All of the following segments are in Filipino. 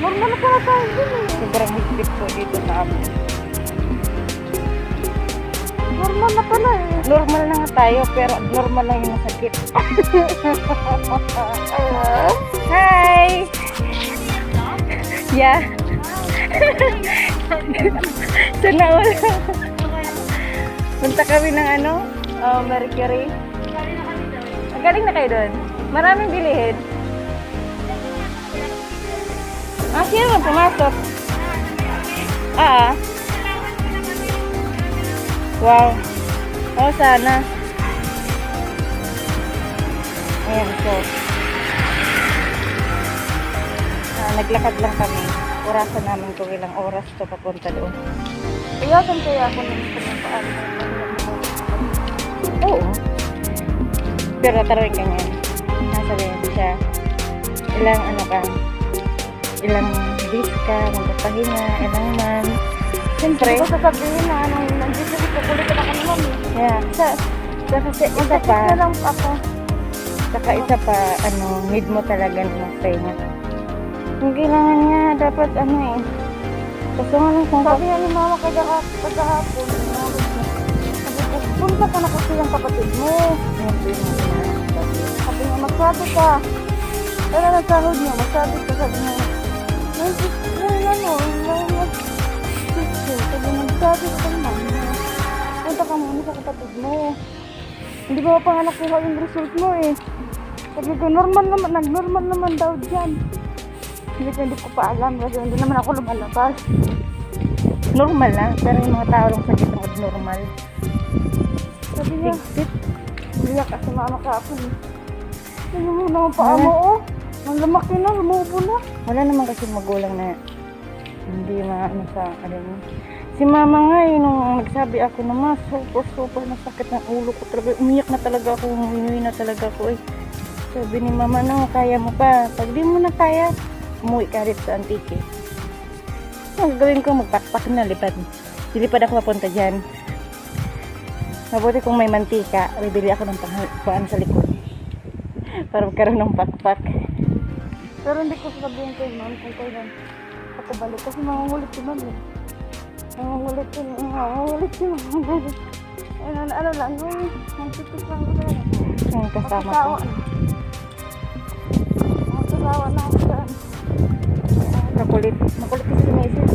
Normal pala tayo din eh. Sobrang higpit po dito sa amin. Normal na pala eh. Normal na nga tayo, pero normal lang yung masakit. Hi! Yeah. Sana all. Punta kami ng ano? Oh, Mercury. Galing na kayo doon. Maraming bilihin. Sino na pumasok? Ah. Wow. Oh, sana. Ayan, so. Ah, naglakad lang kami. Orasan namin kung ilang oras to papunta doon. Iyakan kaya ako ng gusto ng. Oo. Pero tarawin ka niyan. Nasabihin siya, ilang ano ka, ilang days ka, magpapahinga, ilang months. Siyempre, Hindi ko sasabihin na anong nandito dito. Kulit na ako naman eh. kaya, sa, sa kasi isa pa, na lang ako. saka isa pa, ano, need mo talaga ng pahinga. Yung kailangan niya, dapat ano eh. Gusto nga lang kung Sabi nga ni mama kagahap, kagahapon. Ko, punta ka na kasi yung kapatid mo. Sabi nga, magsabi ka. Pero nasahod niya, magsabi ka. Sabi niya, "Ay, ay, ano, ay, Sabi niya, magsabi ka naman. na Punta ka muna sa kapatid mo. Hindi mo pa nga nakuha yung result mo eh. Sabi ko, normal naman, nag-normal naman daw dyan. Hindi ko, hindi ko pa alam kasi hindi naman ako lumalabas. normal na, pero yung mga tao lang sa gitna abnormal. Sabi niya, Higpit. Umiyak kasi mama ka ako. Ano mo na ang paa mo oh. Ang lamaki na, lumubo na. Wala naman kasi magulang na hindi maano sa ano mo. Si mama nga eh, nung nagsabi ako na mas super super masakit ng ulo ko talaga. Umiyak na talaga ako, umuwi na talaga ako eh. Sabi ni mama, no, kaya mo pa. Pag di mo na kaya, umuwi ka rin sa antike. Ang gagawin ko, magpakpak na lipad. Dilipad ako papunta dyan. Mabuti kung may mantika, bibili ako ng pangkuan sa likod. Para magkaroon ng pakpak. Pero hindi ko sabihin kay ma'am kung kailan ako balik. Kasi mangungulit si ma'am eh. Mangungulit si mangungulit si ma'am. Ano, ano lang, yung nagtitik lang ko na. Yung kasama ko. Na. Magkasawa na ako dyan. Makulit. Makulit kasi si Mason.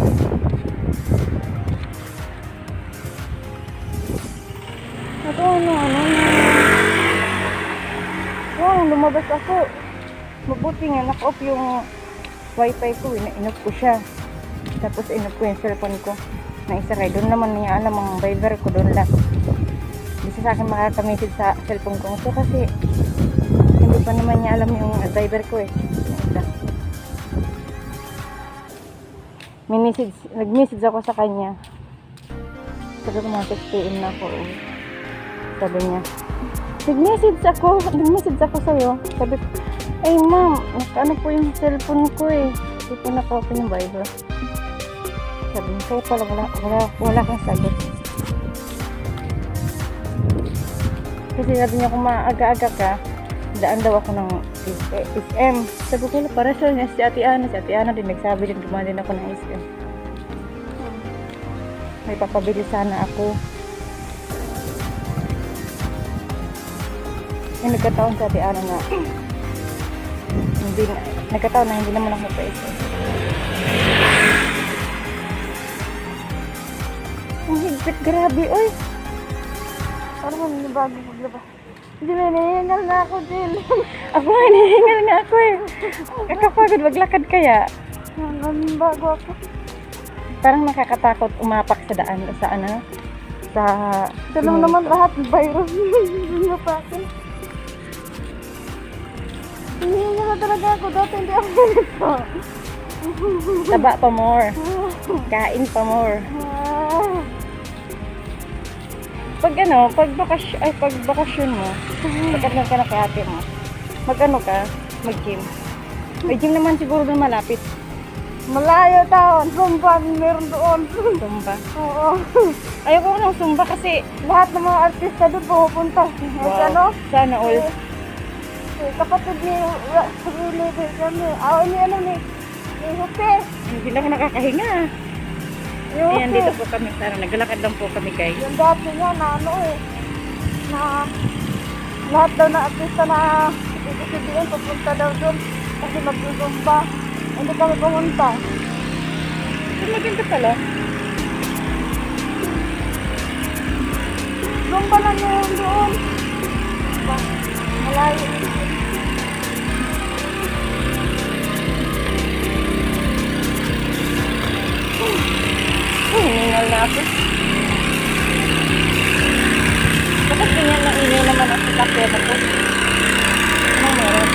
Ito ano, ano na. Wow, lumabas ako. Mabuti nga, naka-off yung wifi ko. Ina inoff ko siya. Tapos inoff ko yung cellphone ko. Na isa kay doon naman niya alam ang Viber ko doon lang. Siya sa akin makaka-message sa cellphone ko. So kasi hindi pa naman niya alam yung Viber ko eh. Yung isa. May message, nag-message ako sa kanya. Sabi ko mga 6 PM na ako. oh. Sabi niya, nag-message ako, nag-message ako sa'yo. Sabi ko, ay ma'am, naka-ano po yung cellphone ko eh. Hindi po naka-open yung Bible. Sabi niya, kaya pala wala, wala, wala kang sagot. Kasi sabi niya, kung maaga-aga ka, daan daw ako ng SM. Sabi ko, para siya niya si Ate Ana. Si Ate Ana din nagsabi din, dumaan din ako ng SM. May papabili sana ako. Eh, nagkataon sa Ate Ana nga. Hindi na, nagkataon na hindi naman ako pa SM. Ang higpit, grabe, oy. Parang may bago paglabas. Hindi na hinihingal na ako din. Ako nga, hinihingal nga ako eh. Kakapagod, maglakad kaya. Hanggang bago ako. Parang nakakatakot umapak sa daan sa ano sa Ito lang naman lahat, virus. Hindi na pa akin. Hinihingal na talaga ako. Dati hindi ako ganito. taba pa more kain pa more pag ano pag bakasyon ay pag bakasyon mo pagkatlan ka na kay ate mo mag ano ka mag gym may gym naman siguro doon malapit Malayo taon. Sumpan meron doon. Zumba Oo. ayoko ng Zumba kasi Lahat ng mga artista doon pupunta. Wow. Ano? sana all kapatid ni Willie din kami. Ah, ni ano ni Eh, Hope. Hindi lang ako nakakahinga. Yung Ayan, dito po kami sa ano, naglalakad lang po kami guys. Yung dati nga na ano eh, na lahat daw na artista na ibig pupunta daw doon kasi magdudumba. Hindi kami pumunta. Ang maganda pala. Zumba lang yun doon. Ba, Malayo. Hiningal na ako. Bakit ganyan na ingay naman ang sasakyan ako? Anong meron?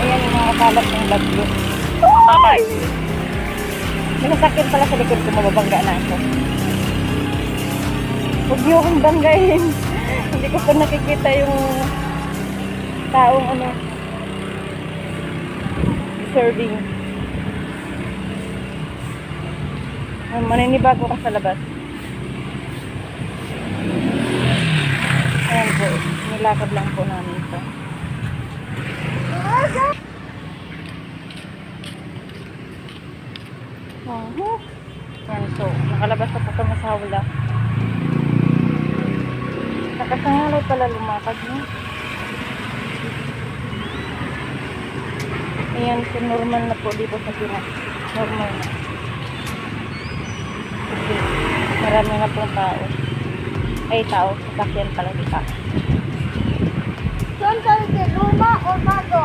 Ayan yung mga kalat ng bagyo. Ay! May nasakyan pala sa likod ko, mababangga na ako. Huwag niyo akong banggain. Hindi ko pa nakikita yung taong ano serving. Ah, Maninibago ka sa labas. Ayan po, nilakad lang po namin ito. Uh-huh. Ayan, so, nakalabas na po kami sa hawla. Nakasangalay pala lumakad niya. Ayan, so normal na po dito sa Pinas. Normal na. Kasi marami na pong tao. Ay, tao. Sasakyan pala di tao. Saan tayo din? Luma o bago?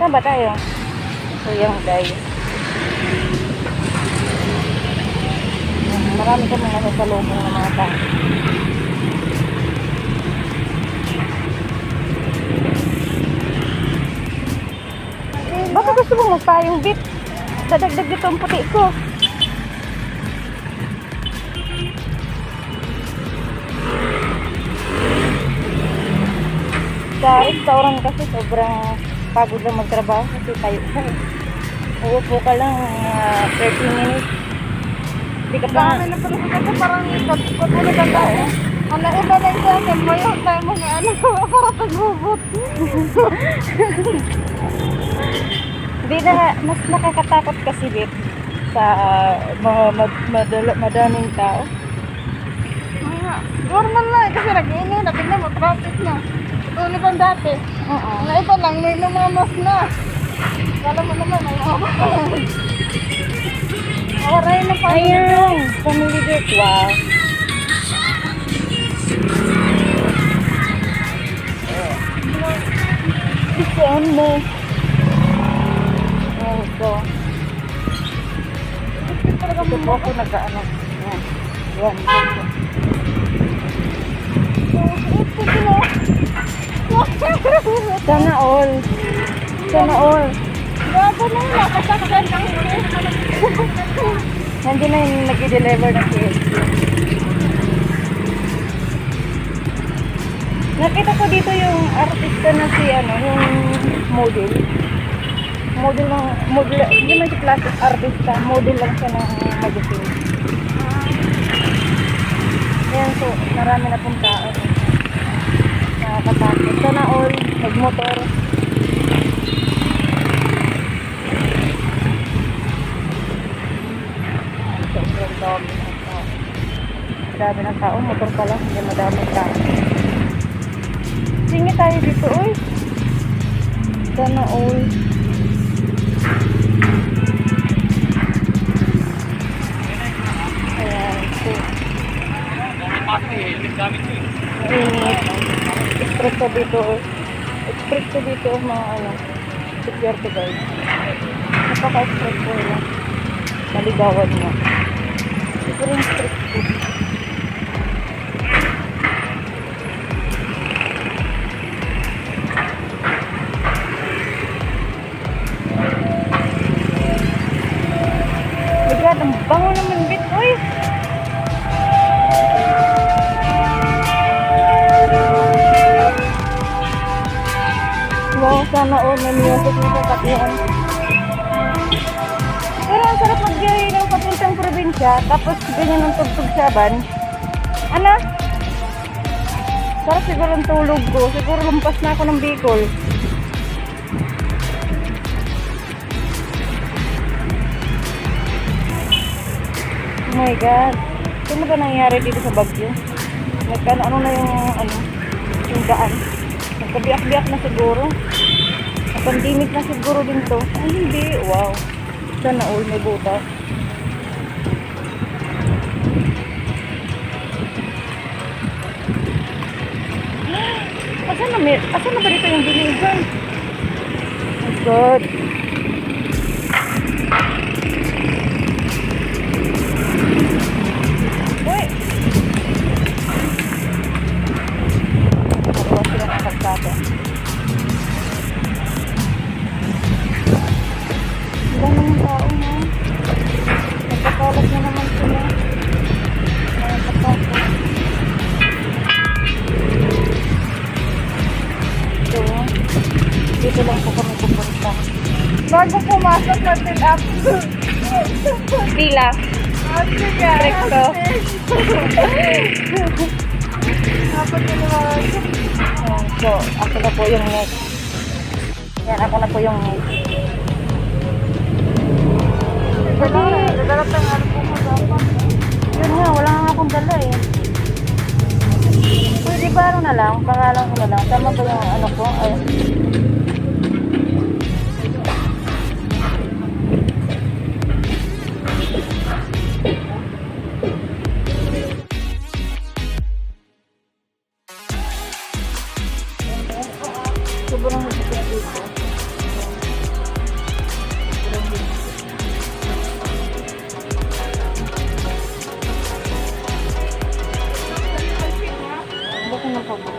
Saan ba tayo? So, yan guys. Marami kami nasa salubong ng mga tao. Baka gusto mo magpayong bit. Dadagdag dito ang puti ko. Sa restaurant kasi sobrang pagod lang magtrabaho kasi tayo ka eh. Uupo ka lang ah, 30 minutes. Hindi ka pa Dami na pala kasi parang ikot. Ikot mo na tayo. Ano iba na sa akin, mayo tayo mga ano, para pagbubot. Hindi na, mas nakakatakot kasi bit sa mga mad, madala- madaming tao. Mga, normal eh, kasi nag-iinay na, tignan mo, traffic na. Tulad ang dati. Oo. Ang iba lang, may lumamas na. Kala mo naman, may ako. Aray na pa. Ayan, family date. Wow. Saan so. Ito po ako nag-ano. Ayan. Ayan. Sana all. Sana all. Gago na yun, nakasakyan lang. Nandiyan na yung nag-deliver ng KFC. Nakita ko dito yung artista na si ano, yung model. Model ng, model, hindi man si classic artista, model lang siya ng magazine. Ayan, so, marami na pong tao. Nakakatakot. Sana all, nagmotor. Sobrang dami ng tao. Dami ng tao, motor pa lang, hindi madami tao. Singi tayo dito, uy. Sana all. Mainit. Espresso dito. Espresso dito mga ano. Security guys. Napaka-espresso lang. Maligawan mo. Siguro yung street food. Sana all may music na sasakyan. Pero ang sarap magbiyahe ng papuntang probinsya, tapos ganyan ang tugtog sa van. Ano? Sarap siguro ang tulog ko. Siguro lumpas na ako ng Bicol. Oh my God. Ano ba nangyayari dito sa Baguio? Nagkano ano na yung ano, yung daan. Nagkabiyak-biyak na siguro. Pandemic na siguro din to. Ay, hindi. Wow. Sana all may butas. Asan na, asan na ba dito yung diligan? Oh God. Pila. Recto. Dapat na naman. So, ako na po yung next. Yan, ako na po yung next. Wala. Dadalap ng ano po mo dapat. Yun nga, wala nga akong dala eh. Pwede ba ano na lang? Pangalan ko na lang. Tama ba yung ano ko? Ay.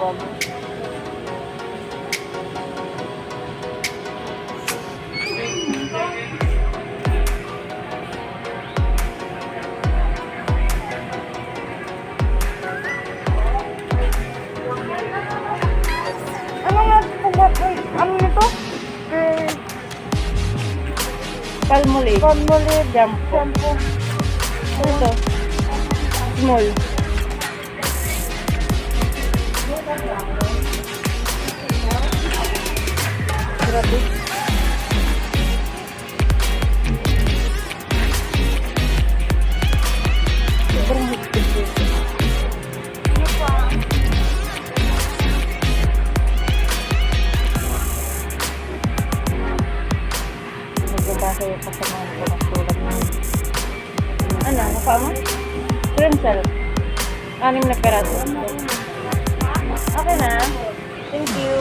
Pagbabago? Ano nga po Ay, ano nito? Eh, Palmolive. Palmolive. Shampoo. Shampoo. Ano to? Small. Grabe. Sobrang higpit dito. Nagbabasa yung. Ano? Mukha mo? Anim na na. Thank you.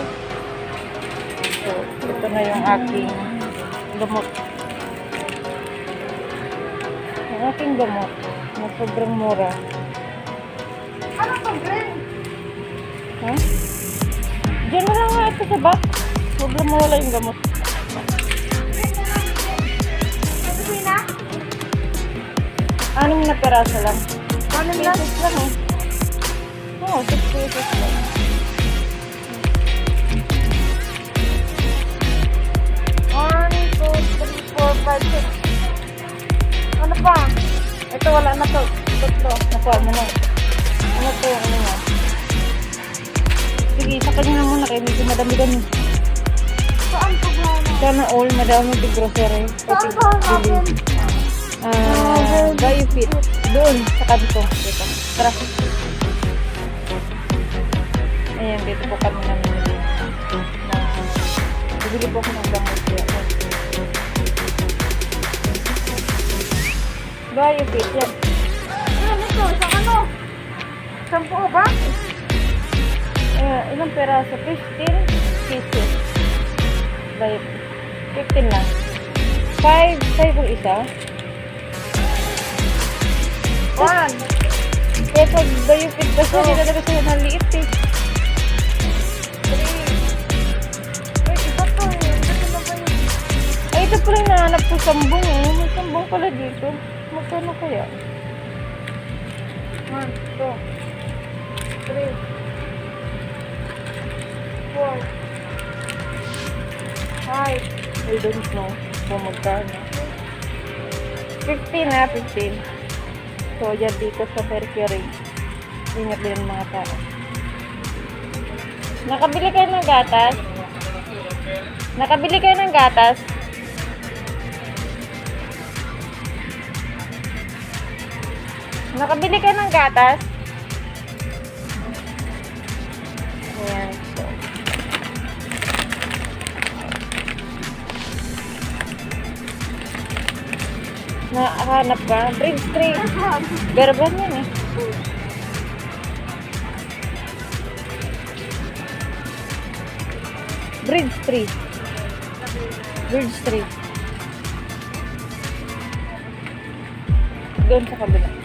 So, ito na yung aking gamot. Yung aking gamot na sobrang mura. Ano to, Gren? Ha? Diyan na lang nga ito sa box. Sobrang mura yung gamot. Ano na? Peraso lang. Ano na? pesos lang eh. Oo, 6 pesos lang. Six. Ano pa? Ito wala na to. Tatlo. Nakuha mo na. Ano to? Ano nga? Sige, sa kanya na muna kayo. Medyo madami-dami. Saan po ba? Sana all madami di grocery. Saan ba natin? Ah, Biofit. Doon, sa kanto. Dito. Tara. Ayan, dito po kami namimili. Na, bibili po ako ng gamot. Kaya, Biofit, yan. Ano to? Sa ano? Sampo ba? Eh, ilang peraso? 15 pieces. Like, 15 lang. 5, 5 ang isa. One. Kaya pag biofit kasi, Oh. hindi talaga sila naliit eh. Eh. Ba? Ay, ito pala yung nahanap ko sambong eh. May sambong pala dito. Magkano kaya? One, two, three, four, five, I don't know kung magkano. 15 na, 15. So, yan dito sa Mercury. Ingat din ang mga tao. Nakabili kayo ng gatas? Nakabili kayo ng gatas? Nakabili kayo ng gatas? Ayan. So, Nakahanap ka? Bridge 3. Garban yan eh. Bridge 3. Bridge 3. Doon sa kabila.